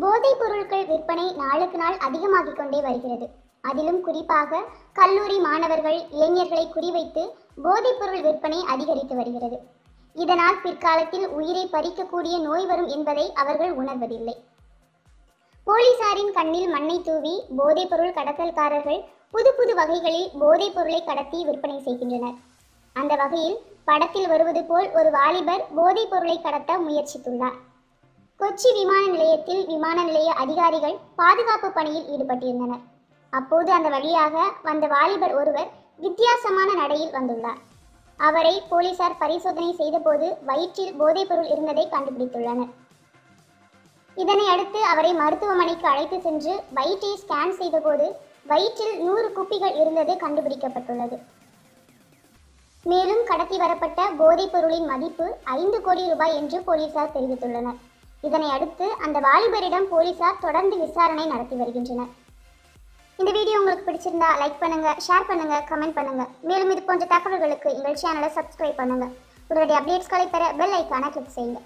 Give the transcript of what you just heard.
போதைப் பொருட்கள் விற்பனை நாளுக்கு நாள் அதிகமாகிக் கொண்டே வருகிறது. அதிலும் குறிப்பாக கல்லூரி மாணவர்கள் இளைஞர்களை குறிவைத்து போதைப் பொருள் விற்பனை அதிகரித்து வருகிறது. இதனால் பிற்காலத்தில் உயிரை பறிக்கக்கூடிய நோய் வரும் என்பதை அவர்கள் உணர்வதில்லை. போலீசாரின் கண்ணில் மண்ணை தூவி போதைப் பொருள் கடத்தல்காரர்கள் புது புது வகைகளில் போதைப் பொருளை கடத்தி விற்பனை செய்கின்றனர். அந்த வகையில் படத்தில் வருவது போல் ஒரு வாலிபர் போதைப் பொருளை கடத்த முயற்சித்துள்ளார். கொச்சி விமான நிலையத்தில் விமான நிலைய அதிகாரிகள் பாதுகாப்பு பணியில் ஈடுபட்டிருந்தனர். அப்போது அந்த வழியாக வந்த வாலிபர் ஒருவர் வித்தியாசமான நடையில் வந்துள்ளார். அவரை போலீசார் பரிசோதனை செய்தபோது வயிற்றில் போதைப்பொருள் இருந்ததை கண்டுபிடித்துள்ளனர். இதனை அடுத்து அவரை மருத்துவமனைக்கு அழைத்து சென்று வயிற்றை ஸ்கேன் செய்தபோது வயிற்றில் நூறு குப்பிகள் இருந்தது கண்டுபிடிக்கப்பட்டுள்ளது. மேலும் கடத்தி வரப்பட்ட போதைப் பொருளின் மதிப்பு ஐந்து கோடி ரூபாய் என்று போலீசார் தெரிவித்துள்ளனர். இதனை அடுத்து அந்த வாலிபரிடம் போலீசார் தொடர்ந்து விசாரணை நடத்தி வருகின்றனர். இந்த வீடியோ உங்களுக்கு பிடிச்சிருந்தா லைக் பண்ணுங்க ஷேர் பண்ணுங்க கமெண்ட் பண்ணுங்க. மேலும் இது போன்ற தகவல்களுக்கு எங்கள் சேனலை சப்ஸ்கிரைப் பண்ணுங்க. உடனடி அப்டேட்ஸ்களை பெற பெல் ஐக்கான கிளிக் செய்யுங்க.